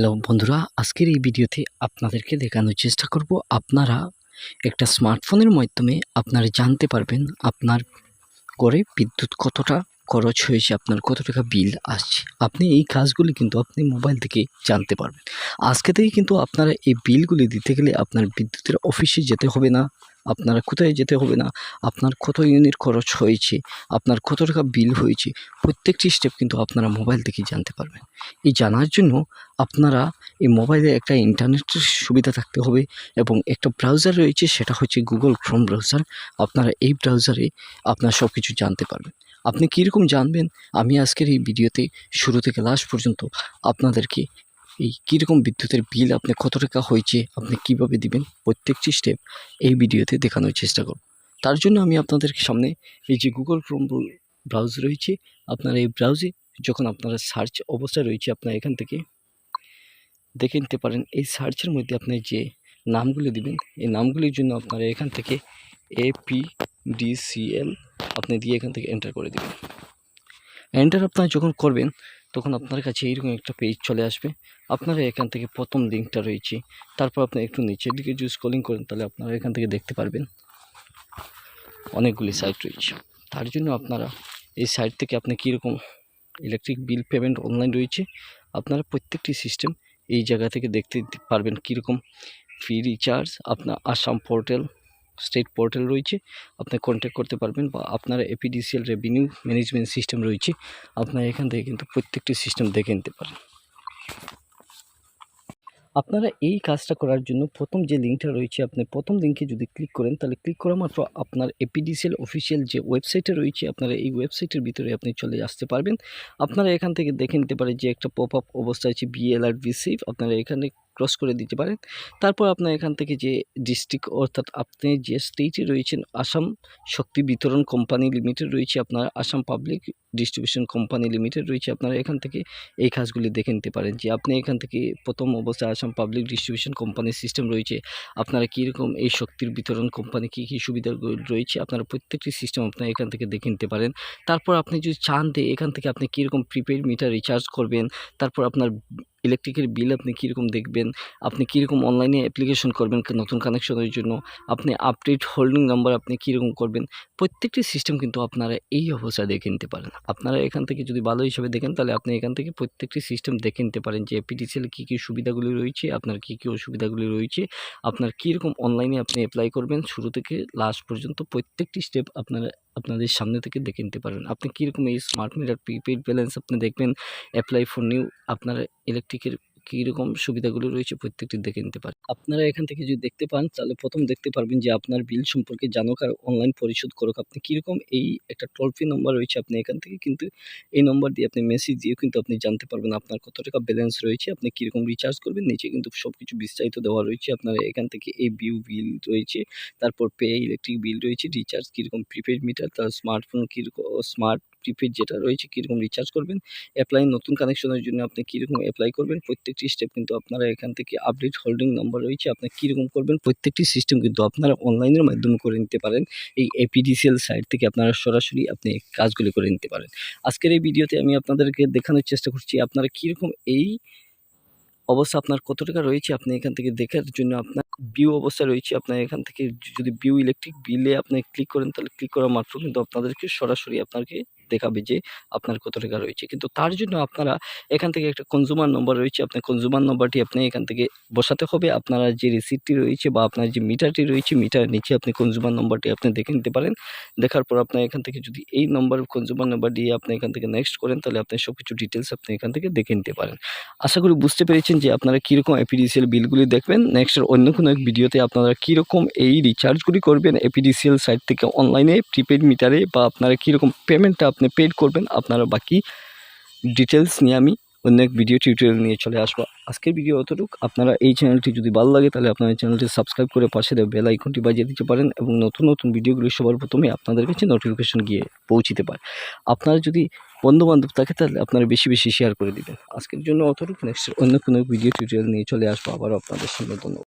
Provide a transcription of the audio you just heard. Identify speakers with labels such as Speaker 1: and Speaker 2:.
Speaker 1: Hello বন্ধুরা, আজকের এই ভিডিওতে আপনাদেরকে দেখানোর চেষ্টা করব আপনারা একটা স্মার্টফোনের মাধ্যমে আপনারা জানতে পারবেন আপনার করে বিদ্যুৎ কতটা খরচ হয়েছে, আপনার কত টাকা বিল আসছে। আপনি এই কাজগুলি কিন্তু আপনি মোবাইল থেকে জানতে পারবেন। আজকে থেকে কিন্তু আপনারা এই বিলগুলি দিতে গেলে আপনার বিদ্যুতের অফিসে যেতে হবে না আপনারা কোথায় যেতে হবে না, আপনার কত ইউনিট খরচ হয়েছে, আপনার কত টাকা বিল হয়েছে, প্রত্যেকটি স্টেপ কিন্তু আপনারা মোবাইল থেকেই জানতে পারবেন। এই জানার জন্য আপনারা এই মোবাইলে একটা ইন্টারনেটের সুবিধা থাকতে হবে এবং একটা ব্রাউজার রয়েছে, সেটা হচ্ছে গুগল ক্রোম ব্রাউজার আপনারা এই ব্রাউজারে আপনার সব কিছু জানতে পারবেন। আপনি কীরকম জানবেন? আমি আজকের এই ভিডিওতে শুরু থেকে লাস্ট পর্যন্ত আপনাদেরকে এই কীরকম বিদ্যুতের বিল আপনি কত টাকা হয়েছে, আপনি কীভাবে দিবেন? প্রত্যেকটি স্টেপ এই ভিডিওতে দেখানোর চেষ্টা করব। তার জন্য আমি আপনাদের সামনে এই যে গুগল ক্রোম ব্রাউজ রয়েছে, আপনারা এই ব্রাউজে যখন আপনারা সার্চ অবস্থায় রয়েছে, আপনারা এখান থেকে দেখে নিতে পারেন, এই সার্চের মধ্যে আপনি যে নামগুলো দিবেন, এই নামগুলির জন্য আপনারা এখান থেকে এপি ডিসিএল আপনি দিয়ে এখান থেকে এন্টার করে দেবেন। এন্টার আপনারা যখন করবেন তখন আপনার কাছে এইরকম একটা পেজ চলে আসবে। আপনারা এখান থেকে প্রথম লিঙ্কটা রয়েছে। তারপর আপনি একটু নিচের দিকে যদি স্ক্রলিং করেন, তাহলে আপনারা এখান থেকে দেখতে পারবেন। অনেকগুলি সাইট রয়েছে। তার জন্য আপনারা এই সাইট থেকে আপনি কীরকম ইলেকট্রিক বিল পেমেন্ট অনলাইন রয়েছে, আপনারা প্রত্যেকটি সিস্টেম এই জায়গা থেকে দেখতে পারবেন কীরকম ফ্রি রিচার্জ আপনার আসাম পোর্টাল স্টেট পোর্টাল রয়েছে। আপনি কন্ট্যাক্ট করতে পারবেন বা আপনার এপিডিসিএল রেভিনিউ ম্যানেজমেন্ট সিস্টেম রয়েছে। আপনারা এখান থেকে কিন্তু প্রত্যেকটি সিস্টেম দেখে নিতে পারেন। আপনারা এই কাজটা করার জন্য প্রথম যে লিঙ্কটা রয়েছে, আপনি প্রথম লিঙ্কে যদি ক্লিক করেন, তাহলে ক্লিক করা মাত্র আপনার এপিডিসিএল অফিসিয়াল যে ওয়েবসাইটে রয়েছে, আপনারা এই ওয়েবসাইটের ভিতরে আপনি চলে আসতে পারবেন। আপনারা এখান থেকে দেখে নিতে পারেন যে একটা পপ আপ অবস্থা আছে বিএলআর ভিসিভ আপনারা এখানে ক্রস করে দিতে পারেন। তারপর আপনার এখান থেকে যে ডিস্ট্রিক্ট অর্থাৎ আপনি যে স্টেটে রয়েছেন আসাম শক্তি বিতরণ কোম্পানি লিমিটেড রয়েছে আপনার Assam public distribution company limited রয়েছে আপনারা, এখান থেকে এই কাজগুলি দেখে নিতে পারেন যে আপনি এখান থেকে প্রথম অবস্থায় আসাম পাবলিক ডিস্ট্রিবিউশন কোম্পানির সিস্টেম রয়েছে। আপনারা কীরকম এই শক্তির বিতরণ কোম্পানি কী কী সুবিধা রয়েছে, আপনারা প্রত্যেকটি সিস্টেম আপনারা এখান থেকে দেখে নিতে পারেন। তারপর আপনি যদি চান এখান থেকে আপনি কীরকম প্রিপেড মিটার রিচার্জ করবেন, তারপর আপনার ইলেকট্রিকের বিল আপনি কীরকম দেখবেন? আপনি কীরকম অনলাইনে অ্যাপ্লিকেশন করবেন নতুন কানেকশনের জন্য? আপনি আপডেট হোল্ডিং নাম্বার আপনি কীরকম করবেন? প্রত্যেকটি সিস্টেম কিন্তু আপনারা এই অবস্থায় দেখে নিতে পারেন। আপনারা এখান থেকে যদি ভালো হিসাবে দেখেন, তাহলে আপনি এখান থেকে প্রত্যেকটি সিস্টেম দেখে নিতে পারেন যে এপিডিসিএল কী কী সুবিধাগুলি রয়েছে, আপনার কী কী অসুবিধাগুলি রয়েছে, আপনার কীরকম অনলাইনে আপনি অ্যাপ্লাই করবেন, শুরু থেকে লাস্ট পর্যন্ত প্রত্যেকটি স্টেপ আপনারা আপনাদের সামনে থেকে দেখে নিতে পারেন আপনি কীরকম এই স্মার্ট মিটার প্রিপেড ব্যালেন্স আপনি দেখবেন অ্যাপ্লাই ফর নিউ আপনার ইলেকট্রিকের কীরকম সুবিধাগুলো রয়েছে প্রত্যেকটি দেখে নিতে পারেন। আপনারা এখান থেকে যদি দেখতে পান, তাহলে প্রথম দেখতে পারবেন যে আপনার বিল সম্পর্কে জানুক আর অনলাইন পরিশোধ করুক। আপনি কীরকম এই একটা টোল ফ্রি নম্বর রয়েছে আপনি এখান থেকে কিন্তু এই নম্বর দিয়ে আপনি মেসেজ দিয়েও কিন্তু আপনি জানতে পারবেন আপনার কত টাকা ব্যালেন্স রয়েছে, আপনি কীরকম রিচার্জ করবেন, নিচে কিন্তু সব কিছু বিস্তারিত দেওয়া রয়েছে। আপনারা এখান থেকে এই বিউ বিল রয়েছে, তারপর পে ইলেকট্রিক বিল রয়েছে রিচার্জ কীরকম প্রিপেড মিটার তার স্মার্টফোন কীরকম স্মার্ট প্রিপেড যেটা রয়েছে কীরকম রিচার্জ করবেন অ্যাপ্লাই নতুন কানেকশনের জন্য আপনি কীরকম অ্যাপ্লাই করবেন, প্রত্যেকটি স্টেপ কিন্তু আপনারা এখান থেকে আপডেট হোল্ডিং নাম্বার রয়েছে, আপনি কীরকম করবেন, প্রত্যেকটি সিস্টেম কিন্তু আপনারা অনলাইনের মাধ্যমে করে নিতে পারেন, এই এপিডিসিএল সাইট থেকে আপনারা সরাসরি আপনি কাজগুলি করে নিতে পারেন। আজকের এই ভিডিওতে আমি আপনাদেরকে দেখানোর চেষ্টা করছি, আপনারা কীরকম এই অবস্থা আপনার কত টাকা রয়েছে আপনি এখান থেকে দেখার জন্য আপনার বিউ অবস্থা রয়েছে, আপনার এখান থেকে যদি বিউ ইলেকট্রিক বিলে আপনি ক্লিক করেন, তাহলে ক্লিক করা মাত্র কিন্তু আপনাদেরকে সরাসরি আপনাকে দেখাবে যে আপনার কত টাকা রয়েছে। কিন্তু তার জন্য আপনারা এখান থেকে একটা কনজুমার নম্বর রয়েছে আপনার কনজুমার নম্বরটি আপনি এখান থেকে বসাতে হবে। আপনারা যে রিসিপ্টটি রয়েছে বা আপনার যে মিটারটি রয়েছে মিটার নিচে আপনি কনজুমার নম্বরটি আপনি দেখে নিতে পারেন। দেখার পর আপনার এখান থেকে যদি এই নম্বর কনজুমার নম্বর দিয়ে আপনি এখান থেকে নেক্সট করেন, তাহলে আপনি সব কিছু ডিটেলস আপনি এখান থেকে দেখে নিতে পারেন। আশা করি বুঝতে পেরেছেন যে আপনারা কীরকম এপিডিসিএল বিলগুলি দেখবেন। নেক্সটের অন্য কোনো এক ভিডিওতে আপনারা কীরকম এই রিচার্জগুলি করবেন। এপিডিসিএল সাইট থেকে অনলাইনে প্রিপেড মিটারে বা আপনারা কীরকম পেমেন্টটা আপনি পেড করবেন আপনারা বাকি ডিটেলস নিয়ে আমি অন্য এক ভিডিও টিউটোরিয়াল নিয়ে চলে আসব। আজকের ভিডিও অতটুক আপনারা এই চ্যানেলটি যদি ভালো লাগে, তাহলে আপনারা চ্যানেলটি সাবস্ক্রাইব করে পাশে দেওয়া বেল আইকনটি বাজিয়ে দিতে পারেন এবং নতুন নতুন ভিডিওগুলি সবার প্রথমে আপনাদের কাছে নোটিফিকেশন গিয়ে পৌঁছিতে পারে। আপনারা যদি বন্ধু বান্ধব থাকে, তাহলে আপনারা বেশি বেশি শেয়ার করে দিবেন। আজকের জন্য অতটুকু নেক্সট অন্য কোনো ভিডিও টিউটোরিয়াল নিয়ে চলে আসব। আবারও আপনাদের সামনে ধন্যবাদ।